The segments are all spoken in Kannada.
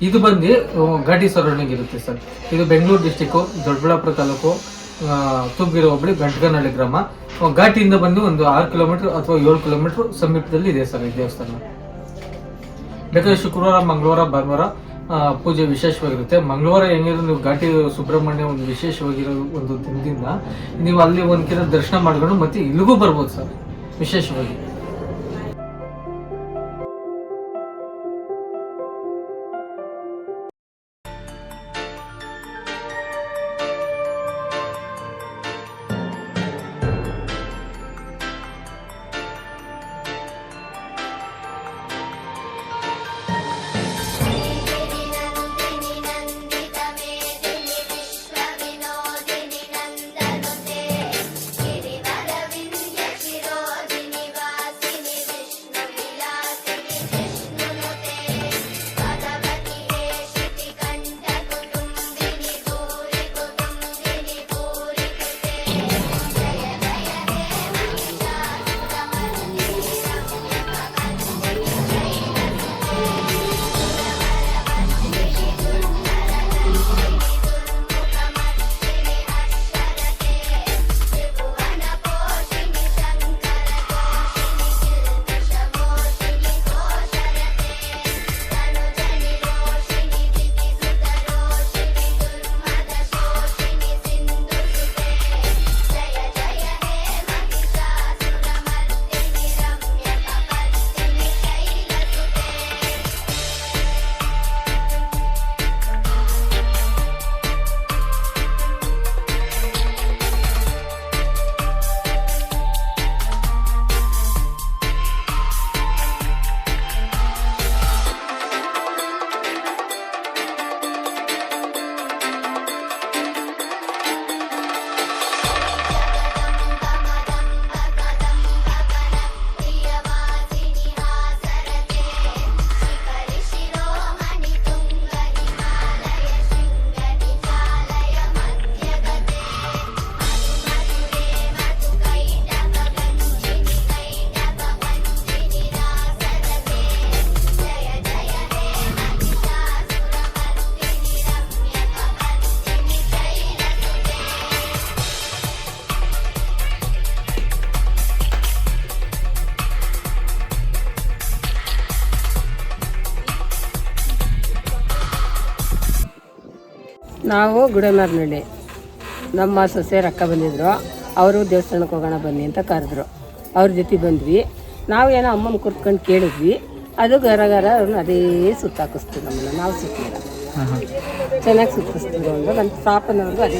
ಇದು ಬಂದು ಘಟಿ ಸರೌಂಡಿಂಗ್ ಇರುತ್ತೆ ಸರ್. ಇದು ಬೆಂಗಳೂರು ಡಿಸ್ಟಿಕ್ಕು ದೊಡ್ಡಬಳ್ಳಾಪುರ ತಾಲೂಕು ಆ, ತುಮಗಿರಿ ಹೋಬಳಿ ಗಂಟಗನಹಳ್ಳಿ ಗ್ರಾಮ. ಘಾಟಿಯಿಂದ ಬಂದು ಒಂದು ಆರು ಕಿಲೋಮೀಟರ್ ಅಥವಾ ಏಳು ಕಿಲೋಮೀಟರ್ ಸಮೀಪದಲ್ಲಿ ಇದೆ ಸರ್ ಈ ದೇವಸ್ಥಾನ. ಬೇಕಾದ್ರೆ ಶುಕ್ರವಾರ ಮಂಗಳವಾರ ಭಾನುವಾರ ಪೂಜೆ ವಿಶೇಷವಾಗಿರುತ್ತೆ. ಮಂಗಳವಾರ ಹೆಂಗಿದ್ರು ನೀವು ಘಾಟಿ ಸುಬ್ರಹ್ಮಣ್ಯ ಒಂದು ವಿಶೇಷವಾಗಿರೋ ಒಂದು ದಿನದಿಂದ ನೀವು ಅಲ್ಲಿ ಒಂದು ಕಿರ ದರ್ಶನ ಮಾಡ್ಕೊಂಡು ಮತ್ತೆ ಇಲ್ಲಿಗೂ ಬರ್ಬೋದು ಸರ್ ವಿಶೇಷವಾಗಿ. ನಾವು ಗುಡನರ್ನಳ್ಳಿ. ನಮ್ಮ ಸೊಸೆ ರಕ್ಕ ಬಂದಿದ್ರು. ಅವರು ದೇವಸ್ಥಾನಕ್ಕೆ ಹೋಗೋಣ ಬನ್ನಿ ಅಂತ ಕರೆದ್ರು. ಅವ್ರ ಜೊತೆ ಬಂದ್ವಿ. ನಾವು ಏನೋ ಅಮ್ಮನ ಕುರ್ತ್ಕೊಂಡು ಕೇಳಿದ್ವಿ. ಅದು ಗರ ಗರ ಅವ್ರನ್ನ ಅದೇ ಸುತ್ತಾಕಿಸ್ತು ನಮ್ಮನ್ನ. ನಾವು ಸುತ್ತಿಲ್ಲ ಚೆನ್ನಾಗಿ ಸುತ್ತಿಸ್ತಿದ್ರು ಅಂದ್ರೆ ನನ್ನ ಪಾಪನವ್ರಿಗೂ ಅದೇ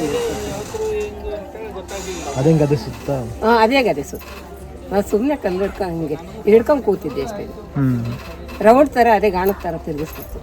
ಅದೇ ಅದೇ ಸುತ್ತ? ಹಾಂ ಅದೇ ಗದೆ ಸುತ್ತ. ನಾವು ಸುಮ್ಮನೆ ಕಲ್ಲು ಹಿಡ್ಕೊಂಡು ಹಂಗೆ ಹಿಡ್ಕೊಂಡು ಕೂತಿದ್ದೆ ಅಷ್ಟೇ. ರೌಂಡ್ ಥರ ಅದೇ ಗಾಣದ ಥರ ತಿರುಗಿಸ್ತಿತ್ತು.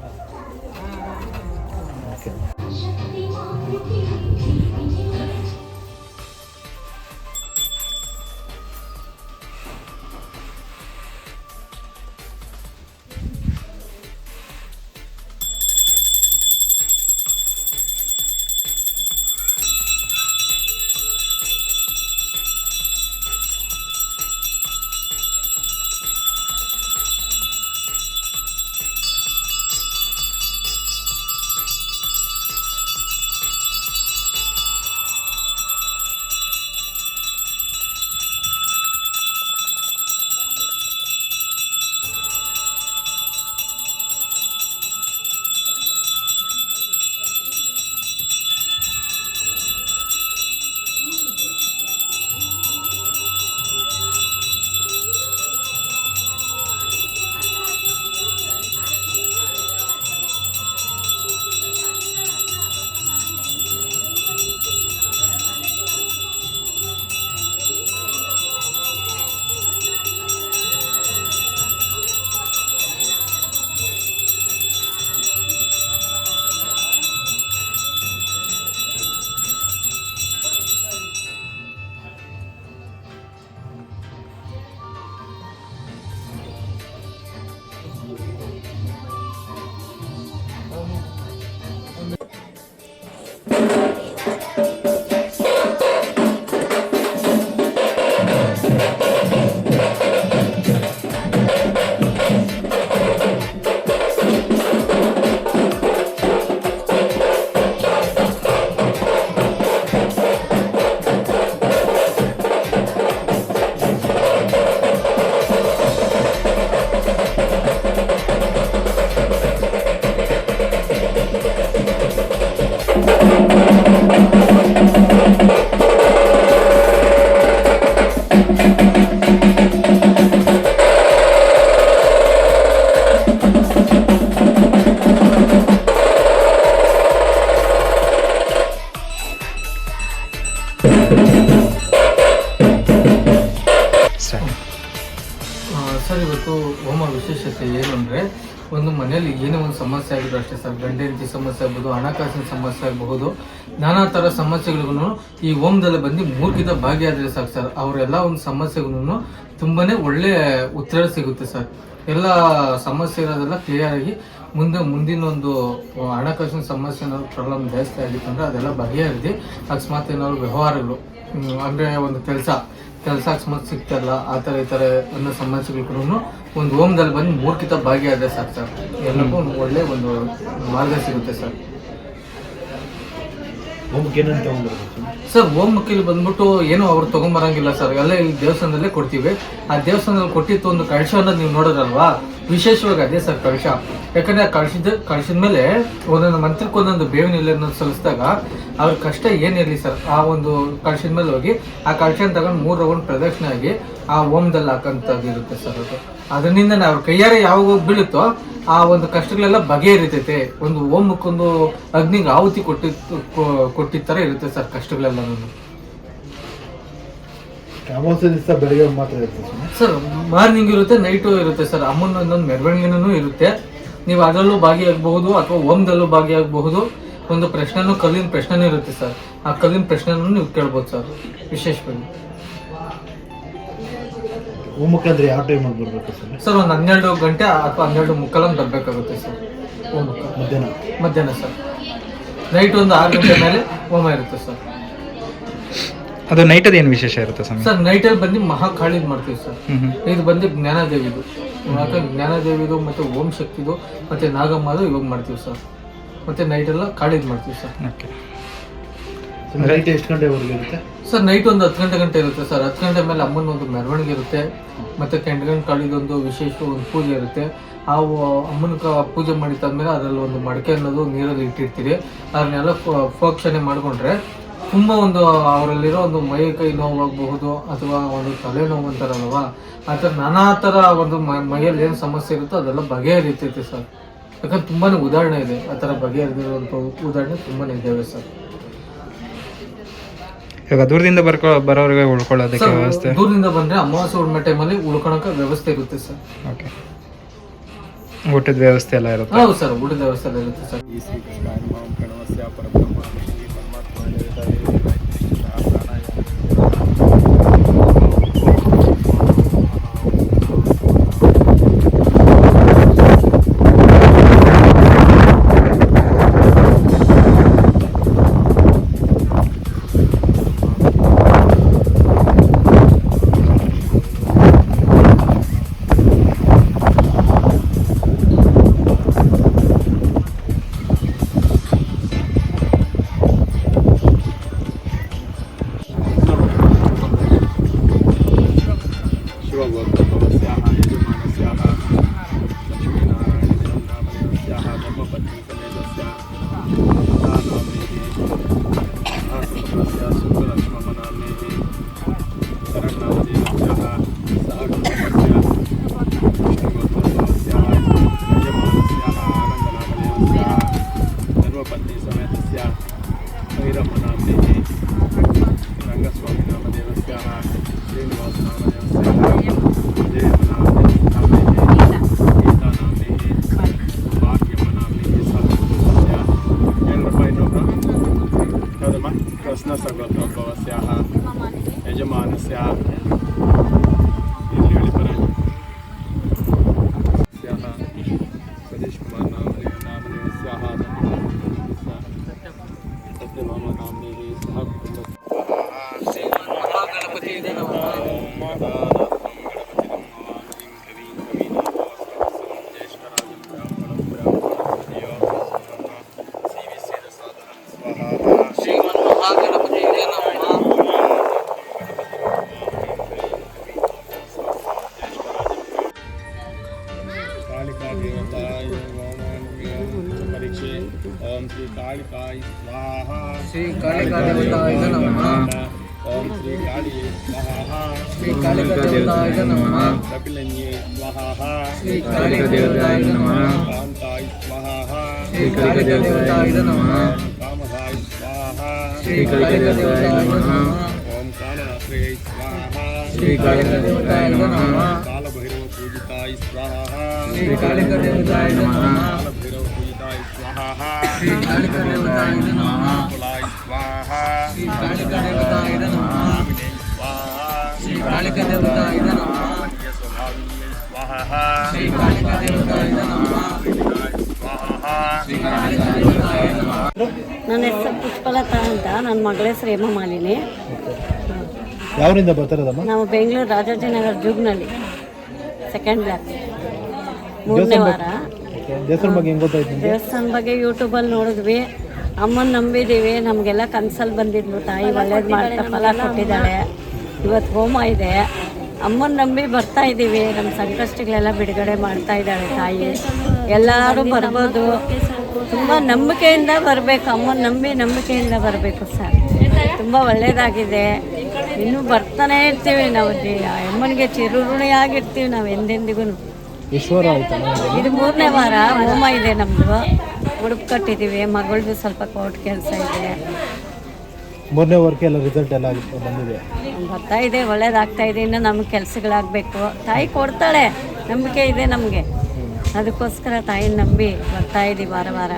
ಮನೆಯಲ್ಲಿ ಏನೇ ಒಂದು ಸಮಸ್ಯೆ ಆಗಿದ್ರು ಅಷ್ಟೇ ಸರ್ ಗಂಡ ಹೆಂಡತಿ ಸಮಸ್ಯೆ ಆಗ್ಬೋದು, ಹಣಕಾಸಿನ ಸಮಸ್ಯೆ ಆಗಬಹುದು ನಾನಾ ಥರ ಸಮಸ್ಯೆಗಳಿಗೂ ಈ ಹೋಮದಲ್ಲಿ ಬಂದು ಮೂರ್ಖಿತ ಭಾಗಿಯಾದರೆ ಸಾಕು ಸರ್. ಅವರೆಲ್ಲ ಒಂದು ಸಮಸ್ಯೆಗೂ ತುಂಬಾ ಒಳ್ಳೆ ಉತ್ತರ ಸಿಗುತ್ತೆ ಸರ್. ಎಲ್ಲ ಸಮಸ್ಯೆ ಇರೋದೆಲ್ಲ ಕ್ಲಿಯರ್ ಆಗಿ ಮುಂದೆ ಮುಂದಿನ ಒಂದು ಹಣಕಾಸಿನ ಸಮಸ್ಯೆ ಏನಾದ್ರು ಪ್ರಾಬ್ಲಮ್ ಜಾಸ್ತಿ ಆಗಿತ್ತು ಅಂದರೆ ಅದೆಲ್ಲ ಬಗೆಹರಿದು ಅಕಸ್ಮಾತ್ ಏನಾದ್ರು ವ್ಯವಹಾರಗಳು ಅಂದರೆ ಅಂದ್ರೆ ಒಂದು ಕೆಲಸ. ಕೆಲಸ ಅಕಸ್ಮಾತ್ ಸಿಗ್ತಾರಲ್ಲ ಆ ಥರ ಈ ಥರ ಅನ್ನೋ ಸಮಸ್ಯೆಗಳು ಒಂದು ಓಮ್ದಲ್ಲಿ ಬಂದು ಮೂರ್ಖಿತ ಭಾಗಿಯಾದರೆ ಸಾಕು ಸರ್. ಎಲ್ಲಕ್ಕೂ ಒಂದು ಒಳ್ಳೆ ಒಂದು ಮಾರ್ಗ ಸಿಗುತ್ತೆ ಸರ್. ಸರ್? ಓಂ ಮಕ್ಕಳು ಬಂದ್ಬಿಟ್ಟು ಏನು ಅವ್ರು ತಗೊಂಬರಂಗಿಲ್ಲ ಸರ್. ಎಲ್ಲ ಇಲ್ಲಿ ದೇವಸ್ಥಾನದಲ್ಲೇ ಕೊಡ್ತೀವಿ. ಆ ದೇವಸ್ಥಾನದಲ್ಲಿ ಕೊಟ್ಟಿತ್ತು ಒಂದು ಕಳಶ ಅನ್ನೋದು ನೀವು ನೋಡೋದಲ್ವಾ ವಿಶೇಷವಾಗಿ ಅದೇ ಸರ್ ಕಳಶ. ಯಾಕಂದ್ರೆ ಆ ಕಳಶದ ಕಳಶದ ಮೇಲೆ ಒಂದೊಂದು ಮಂತ್ರಕ್ಕೆ ಒಂದೊಂದು ಬೇವಿನ ಎಲೆಯನ್ನು ಸಲ್ಲಿಸಿದಾಗ ಅವ್ರ ಕಷ್ಟ ಏನಿರಲಿ ಸರ್? ಆ ಒಂದು ಕಳಶದ ಮೇಲೆ ಹೋಗಿ ಆ ಕಳಶನ ತಗೊಂಡು ಮೂರು ರೌಂಡ್ ಪ್ರದಕ್ಷಿಣೆ ಆಗಿ ಆ ಓಮ್ದಲ್ಲಿ ಹಾಕಂತದ್ದು ಇರುತ್ತೆ ಸರ್ ಅದು. ಅದರಿಂದ ಅವ್ರ ಕೈಯಾರೆ ಯಾವಾಗ ಬೀಳುತ್ತೋ ಆ ಒಂದು ಕಷ್ಟಗಳೆಲ್ಲ ಬಗೆಹರಿತೈತೆ. ಒಂದು ಓಮಕ್ಕೊಂದು ಅಗ್ನಿಗೆ ಆಹುತಿ ಕೊಟ್ಟಿತ್ತು ಕೊಟ್ಟಿದ್ದ ಥರ ಇರುತ್ತೆ ಸರ್ ಕಷ್ಟಗಳೆಲ್ಲ ಅಮಾವಾಸ್ಯೆ ದಿವಸ ಬೆಳಗ್ಗೆ ಮಾತ್ರ ಇರುತ್ತೆ ಸರ್ ಮಾರ್ನಿಂಗ್ ಇರುತ್ತೆ ನೈಟು ಇರುತ್ತೆ ಸರ್. ಅಮ್ಮನ ಒಂದೊಂದು ಮೆರವಣಿಗೆನೂ ಇರುತ್ತೆ. ನೀವು ಅದರಲ್ಲೂ ಭಾಗಿಯಾಗಬಹುದು ಅಥವಾ ಓಮ್ದಲ್ಲೂ ಭಾಗಿಯಾಗಬಹುದು. ಒಂದು ಪ್ರಶ್ನೆನೂ ಕಲ್ಲಿನ ಪ್ರಶ್ನೆನೂ ಇರುತ್ತೆ ಸರ್. ಆ ಕಲ್ಲಿನ ಪ್ರಶ್ನೆನೂ ನೀವು ಕೇಳ್ಬೋದು ಸರ್ ವಿಶೇಷವಾಗಿ. ಹೋಮಕ್ಕೆ ಅಂದ್ರೆ ಯಾವ ಟೈಮಲ್ಲಿ ಬರಬೇಕು ಸರ್? ಸರ್ ಒಂದು ಹನ್ನೆರಡು ಗಂಟೆ ಅಥವಾ ಹನ್ನೆರಡು ಮುಕ್ಕಾಲಂಗೆ ಬರಬೇಕಾಗುತ್ತೆ ಸರ್. ಹೋಮಕ್ಕೆ ಮಧ್ಯಾಹ್ನ. ಮಧ್ಯಾಹ್ನ ಸರ್. ನೈಟ್ ಒಂದು ಆರು ಗಂಟೆ ಮೇಲೆ ಹೋಮ ಇರುತ್ತೆ ಸರ್. ಅದು ನೈಟದ ಏನು ವಿಶೇಷ ಇರುತ್ತೆ ಸ್ವಾಮಿ? ಸರ್ ನೈಟಲ್ಲಿ ಬಂದು ಮಹಾಕಾಳಿದ್ ಮಾಡ್ತೀವಿ ಸರ್. ಹ್ಮ್ ಇದು ಬಂದು ಜ್ಞಾನದೇವಿದು. ಯಾಕೆ ಜ್ಞಾನದೇವಿದು ಮತ್ತೆ ಓಂ ಶಕ್ತಿದು ಮತ್ತೆ ನಾಗಮ್ಮದು ಇವಾಗ ಮಾಡ್ತೀವಿ ಸರ್. ಮತ್ತೆ ನೈಟ್ ಎಲ್ಲ ಕಾಳಿದ್ ಮಾಡ್ತೀವಿ ಸರ್. ಓಕೆ ನೈಟ್ ಎಷ್ಟು ಗಂಟೆವರೆಗೆ ಇರುತ್ತೆ? ಸರ್ ನೈಟ್ ಒಂದು ಹತ್ತು ಗಂಟೆ ಗಂಟೆ ಇರುತ್ತೆ ಸರ್. ಹತ್ತು ಗಂಟೆ ಮೇಲೆ ಅಮ್ಮನ ಒಂದು ಮೆರವಣಿಗೆ ಇರುತ್ತೆ. ಮತ್ತೆ ಕೆಂಡಗಂಡು ಕಾಳಿದೊಂದು ವಿಶೇಷ ಒಂದು ಪೂಜೆ ಇರುತ್ತೆ. ಆ ಅಮ್ಮನ ಪೂಜೆ ಮಾಡಿದ್ದಾದ್ಮೇಲೆ ಅದರಲ್ಲಿ ಒಂದು ಮಡಕೆ ಅನ್ನೋದು ನೀರಲ್ಲಿ ಇಟ್ಟಿರ್ತೀರಿ. ಅದನ್ನೆಲ್ಲ ಫೋಕ್ಷಣೆ ಮಾಡಿಕೊಂಡ್ರೆ ತುಂಬ ಒಂದು ಅವರಲ್ಲಿರೋ ಒಂದು ಮೈ ಕೈ ನೋವಾಗಬಹುದು ಅಥವಾ ಒಂದು ತಲೆನೋವು ಅಂತಾರಲ್ವ? ಆ ಥರ ನಾನಾ ಥರ ಒಂದು ಮೈಯಲ್ಲಿ ಏನು ಸಮಸ್ಯೆ ಇರುತ್ತೋ ಅದೆಲ್ಲ ಬಗೆಹರಿತೈತೆ ಸರ್. ಯಾಕಂದ್ರೆ ತುಂಬಾ ಉದಾಹರಣೆ ಇದೆ. ಆ ಥರ ಬಗೆಹರಿದಿರುವಂಥ ಉದಾಹರಣೆ ತುಂಬಾ ಇದ್ದಾವೆ ಸರ್. ಇವಾಗ ದೂರದಿಂದ ಬರ್ಕೊ ಬರೋರಿಗೆ ಉಳ್ಕೊಳ್ಳೋದಕ್ಕೆ ವ್ಯವಸ್ಥೆ. ದೂರದಿಂದ ಬಂದ್ರೆ ಅಮಾವಾಸ್ಯೆ ಹುಣ್ಣಿಮೆ ಟೈಮಲ್ಲಿ ಉಳ್ಕೊಳ್ಳೋಕೆ ವ್ಯವಸ್ಥೆ ಇರುತ್ತೆ ಸರ್. ಓಕೆ ಊಟದ ವ್ಯವಸ್ಥೆ ಎಲ್ಲ ಇರುತ್ತೆ? ಹೌದು ಸರ್ ಊಟದ ವ್ಯವಸ್ಥೆ ಎಲ್ಲ ಇರುತ್ತೆ ಸರ್. రంగస్వామి నామ రంగస్వామి నామదేవస్య శ్రీనివాస నామదేవస్య కాళీ శ్రీ కాళిక దేవతాయ నమ కపిలన్యే శ్రీ కాళిక దేవతాయ నమ కాంతాయ శ్రీ కాళిక దేవతాయ నమ కామదాయ శ్రీ కాళిక దేవతాయ నమ ఓం కాళనాశ్రయ శ్రీ కాళిక దేవతాయ నమ కాళభైరవ పూజితాయ శ్రీ కాళిక దేవతాయ నమ కాళభైరవ పూజితాయ శ్రీ కాళిక దేవతాయ నమ కులాయ శ్రీ కాళిక దేవతాయ నమ ದೇವತಾಯ ನಮಃ ಸ್ವಾಹಾ ಶ್ರೀ ಕಾಳಿಕಾ ದೇವತಾಯ ನಮಃ ನನ್ನ ಹೆಸರು ಪುಷ್ಪಲತಾ ಅಂತ. ನನ್ನ ಮಗಳ ಹೆಸರು ಹೇಮಮಾಲಿನಿ ಯಾವರಿಂದ ಬರ್ತಾರದಮ್ಮ? ನಾವು ಬೆಂಗಳೂರು ರಾಜಾಜಿನಗರ ಜುಗ್ನಲ್ಲಿ ಸೆಕೆಂಡ್ ಬ್ಲಾಕ್ ಮೂರನೇ ವಾರ. ದೇವಸ್ಥಾನ ಬಗ್ಗೆ ಹೆಂಗ್ ಗೊತ್ತಾಯ್ತು ದೇವಸ್ಥಾನ ಬಗ್ಗೆ ಯೂಟ್ಯೂಬಲ್ಲಿ ನೋಡಿದ್ವಿ. ಅಮ್ಮನ ನಂಬಿದ್ದೀವಿ ನಮಗೆಲ್ಲ ಕನ್ಸಲ್ಲಿ ಬಂದಿದ್ಲು ತಾಯಿ ಒಳ್ಳೇದು ಮಾಡ್ತಾ ಫಲ ಕೊಟ್ಟಿದ್ದಾಳೆ. ಇವತ್ತು ಹೋಮ ಇದೆ. ಅಮ್ಮನ ನಂಬಿ ಬರ್ತಾ ಇದ್ದೀವಿ ನಮ್ಮ ಸಂಕಷ್ಟಗಳೆಲ್ಲ ಬಿಡುಗಡೆ ಮಾಡ್ತಾ ಇದ್ದಾಳೆ ತಾಯಿ. ಎಲ್ಲರೂ ಬರ್ಬೋದು. ತುಂಬ ನಂಬಿಕೆಯಿಂದ ಬರಬೇಕು. ಅಮ್ಮನ ನಂಬಿ ನಂಬಿಕೆಯಿಂದ ಬರಬೇಕು ಸರ್. ತುಂಬ ಒಳ್ಳೆಯದಾಗಿದೆ ಇನ್ನೂ ಬರ್ತಾನೆ ಇರ್ತೀವಿ ನಾವು. ಅಮ್ಮನಿಗೆ ಚಿರುಋಣಿಯಾಗಿರ್ತೀವಿ ನಾವು ಎಂದೆಂದಿಗೂ. ಇದು ಮೂರನೇ ವಾರ ಹೋಮ ಇದೆ ನಮ್ಮದು ಉಡುಪು ಕಟ್ಟಿದ್ದೀವಿ. ಮಗಳದು ಸ್ವಲ್ಪ ಕೋರ್ಟ್ ಕೆಲಸ ಇದೆ. ಮೂರನೇ ವರ್ಕ್ ಎಲ್ಲ ರಿಸಲ್ಟ್ ಎಲ್ಲ ಆಗಿತ್ತು ಬಂದಿದೆ. ಬರ್ತಾ ಇದೆ ಒಳ್ಳೇದಾಗ್ತಾ ಇದೆ ಇನ್ನು ನಮ್ಗೆ ಕೆಲಸಗಳಾಗಬೇಕು. ತಾಯಿ ಕೊಡ್ತಾಳೆ ನಂಬಿಕೆ ಇದೆ ನಮಗೆ. ಅದಕ್ಕೋಸ್ಕರ ತಾಯಿನ ನಂಬಿ ಬರ್ತಾ ಇದ್ದೀವಿ ವಾರ ವಾರ.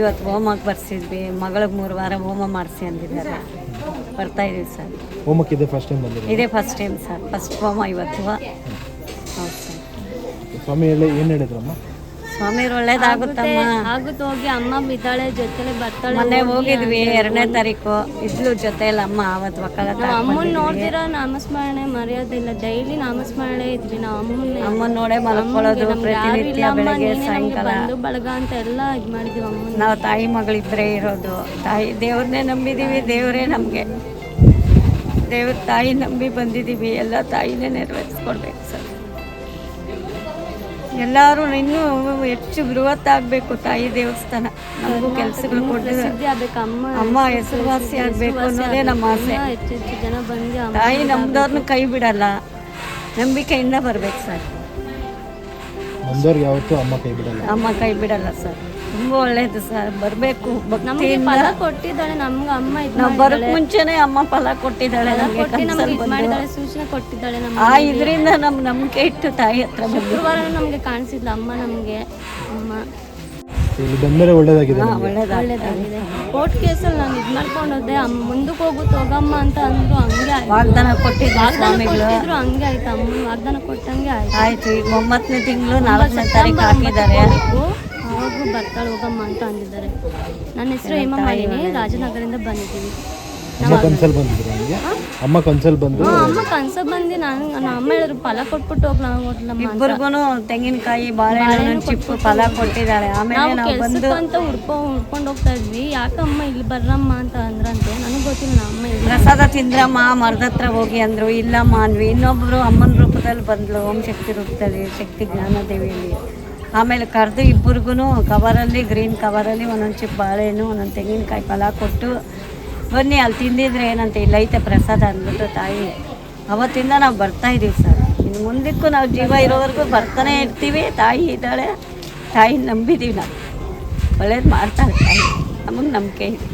ಇವತ್ತು ಹೋಮಕ್ಕೆ ಬರ್ಸಿದ್ವಿ ಮಗಳಿಗೆ ಮೂರು ವಾರ ಹೋಮ ಮಾಡಿಸಿ ಅಂದಿದ್ದಾರೆ. ಬರ್ತಾ ಇದೀವಿ ಸರ್. ಹೋಮಕ್ಕೆ ಇದೆ ಫಸ್ಟ್ ಟೈಮ್ ಬಂದಿದೆ ಇದೇ ಫಸ್ಟ್ ಟೈಮ್ ಸರ್ ಫಸ್ಟ್ ಹೋಮ ಇವತ್ತು. ಹೌದು ಸರ್. ಸ್ವಾಮಿ ಹೇಳಿ ಏನು ಹೇಳಿದ್ರಮ್ಮ? ಸ್ವಾಮಿಯರು ಒಳ್ಳೇದಾಗುತ್ತಮ್ಮ. ಆಗುತ್ತೆ ಹೋಗಿ ಅಮ್ಮ ಬಿದ್ದಾಳೆ ಜೊತೆಲೆ ಬರ್ತಾಳೆ ಮೊನ್ನೆ ಹೋಗಿದ್ವಿ ಎರಡನೇ ತಾರೀಕು. ಇದ್ಲು ಜೊತೆಯಲ್ಲಿ ಅಮ್ಮ ಅವತ್ತು ಮಕ್ಕಳ ಅಮ್ಮನ್ ನೋಡ್ದಿರ ನಾಮಸ್ಮರಣೆ ಮರೆಯೋದಿಲ್ಲ ಡೈಲಿ ನಾಮಸ್ಮರಣೆ ಇದ್ವಿ ನಾವು ಅಮ್ಮನ್ ಅಮ್ಮನ ನೋಡೇ ಮಲ್ಕೊಳ್ಳೋದು ಪ್ರತಿನಿತ್ಯ ಬೆಳಗ್ಗೆ ಸಾಯಂಕಾಲ. ಬಂದು ಬಳಗ ಅಂತ ಎಲ್ಲ ಇದು ಮಾಡಿದ್ವಿ ಅಮ್ಮನ ನಾವು ತಾಯಿ ಮಗಳಿದ್ರೆ ಇರೋದು. ತಾಯಿ ದೇವ್ರನ್ನೇ ನಂಬಿದೀವಿ ದೇವರೇ ನಮಗೆ. ದೇವ್ರ ತಾಯಿ ನಂಬಿ ಬಂದಿದ್ದೀವಿ ಎಲ್ಲ ತಾಯಿನೇ ನೆರವೇರಿಸ್ಕೊಡ್ಬೇಕು. ಎಲ್ಲರೂ ಇನ್ನೂ ಹೆಚ್ಚು ಬೃಹತ್ತಾಗಬೇಕು ತಾಯಿ ದೇವಸ್ಥಾನ. ನಮಗೂ ಕೆಲಸಗಳು ಕೊಟ್ಟರೆ ಅಮ್ಮ ಅಮ್ಮ ಹೆಸರುವಾಸಿ ಆಗಬೇಕು ಅನ್ನೋದೇ ನಮ್ಮ ಆಸೆ. ತಾಯಿ ನಮ್ದವ್ರನ್ನ ಕೈ ಬಿಡಲ್ಲ. ನಂಬಿಕೆಯಿಂದ ಬರ್ಬೇಕು ಸರ್. ನಮ್ದವ್ರಿಗೆ ಯಾವತ್ತೂ ಅಮ್ಮ ಕೈ ಬಿಡಲ್ಲ. ಅಮ್ಮ ಕೈ ಬಿಡಲ್ಲ ಸರ್. ತುಂಬ ಒಳ್ಳೇದು ಸರ್. ಬರಬೇಕು ನಮ್ಗೆ ಫಲ ಕೊಟ್ಟಿದ್ದಾಳೆ ನಮ್ಗೆ ಅಮ್ಮ ನಾವು ಬರಕ್ ಮುಂಚೆನೆ ಅಮ್ಮ ಫಲ ಕೊಟ್ಟಿದ್ದಾಳೆ ಮಾಡಿದಾಳೆ ಸೂಚನೆ ಕೊಟ್ಟಿದ್ದಾಳೆ ನಮ್ಮ ಆ ಇದರಿಂದ ನಮ್ ನಂಬಿಕೆ ಇಟ್ಟು ತಾಯಿ ಹತ್ರ ಶುಕ್ರವಾರ ನಮ್ಗೆ ಕಾಣಿಸಿದ್ಲು ಅಮ್ಮ ನಮ್ಗೆ. ಅಮ್ಮ. ಇಲ್ಲಿ ಬಂದ್ಮೇಲೆ ಒಳ್ಳೇದಾಗಿದೆ ಕೋರ್ಟ್ ಕೇಸಲ್ಲಿ ನಾನು ಇದು ಮಾಡ್ಕೊಂಡು ಹೋದೆ ಮುಂದಕ್ಕೆ ಹೋಗುತ್ತೆ ಹೋಗಮ್ಮ ಅಂತ ಅಂದ್ರು ಹಂಗೆ ಆಯ್ತು. ವಾಗ್ದಾನ ಕೊಟ್ಟಿದ್ದ ವಾಗ್ದಾನ ಕೊಟ್ಟಿದ್ರು ಹಂಗೆ ಆಯ್ತು. ಅಮ್ಮ ವಾಗ್ದಾನ ಕೊಟ್ಟಂಗೆ ಆಯ್ತು. ಆಯ್ತು ಈಗ ಒಂಬತ್ತನೇ ತಿಂಗಳು ನಾಲ್ಕನೇ ತಾರೀಕು ಹಾಕಿದ್ದಾರೆ. ಅವಾಗೂ ಬರ್ತಾಳೆ ಹೋಗಮ್ಮ ಅಂತ ಅಂದಿದ್ದಾರೆ. ನನ್ನ ಹೆಸರು ಹೇಮಮಾಲಿನಿ ರಾಜನಗರದಿಂದ ಬಂದಿದ್ದೀನಿ. ಅಮ್ಮ ಕನ್ಸಲ್ ಬಂದಿದ್ರು ಅಮ್ಮ ಕನ್ಸಲ್ ಬಂದು? ಅಮ್ಮ ಕನ್ಸಲ್ ಬಂದು ನಾನು ನಮ್ಮ ಅಮ್ಮ ಹೇಳಿದ್ರು ಫಲ ಕೊಟ್ಬಿಟ್ಟು ಹೋಗ್ಲಾ. ಇಬ್ಬರಿಗೂ ತೆಂಗಿನಕಾಯಿ ಬಾಳೆಹಣ್ಣು ಚಿಪ್ಪು ಫಲ ಕೊಟ್ಟಿದ್ದಾಳೆ ಆಮೇಲೆ ನಾವು ಬಂದು ಅಂತ ಹುಡ್ಕೊ ಹುಡ್ಕೊಂಡು ಹೋಗ್ತಾ ಇದ್ವಿ. ಯಾಕಮ್ಮ ಇಲ್ಲಿ ಬರ್ರಮ್ಮ ಅಂತ ಅಂದ್ರಂತೆ? ನನಗೆ ಗೊತ್ತಿಲ್ಲ ನಮ್ಮ ಅಮ್ಮ ಪ್ರಸಾದ ತಿಂದ್ರಮ್ಮ ಮರದ ಹತ್ರ ಹೋಗಿ ಅಂದ್ರು. ಇಲ್ಲಮ್ಮ ಅಂದ್ವಿ. ಇನ್ನೊಬ್ರು ಅಮ್ಮನ ರೂಪದಲ್ಲಿ ಬಂದ್ಲು ಓಂ ಶಕ್ತಿ ರೂಪದಲ್ಲಿ ಶಕ್ತಿ ಜ್ಞಾನದೇವಿಯಲ್ಲಿ ಆಮೇಲೆ ಕರೆದು ಇಬ್ಬರಿಗೂ ಕವರಲ್ಲಿ, ಗ್ರೀನ್ ಕವರಲ್ಲಿ ಒಂದೊಂದು ಚಿಪ್ ಬಾಳೆಹಣ್ಣು, ಒಂದೊಂದು ತೆಂಗಿನಕಾಯಿ ಫಲ ಕೊಟ್ಟು, ಬನ್ನಿ ಅಲ್ಲಿ ತಿಂದಿದ್ರೆ ಏನಂತ ಇಲ್ಲ, ಐತೆ ಪ್ರಸಾದ ಅಂದ್ಬಿಟ್ಟು ತಾಯಿ. ಅವತ್ತಿಂದ ನಾವು ಬರ್ತಾ ಇದ್ದೀವಿ ಸರ್. ಇನ್ನು ಮುಂದಕ್ಕೂ ನಾವು ಜೀವ ಇರೋವರೆಗೂ ಬರ್ತಾನೆ ಇರ್ತೀವಿ. ತಾಯಿ ಇದ್ದಾಳೆ, ತಾಯಿ ನಂಬಿದ್ದೀವಿ ನಾವು. ಒಳ್ಳೇದು ಮಾಡ್ತಾಳೆ ತಾಯಿ ನಮಗೆ ನಂಬಿಕೆ ಇದೆ.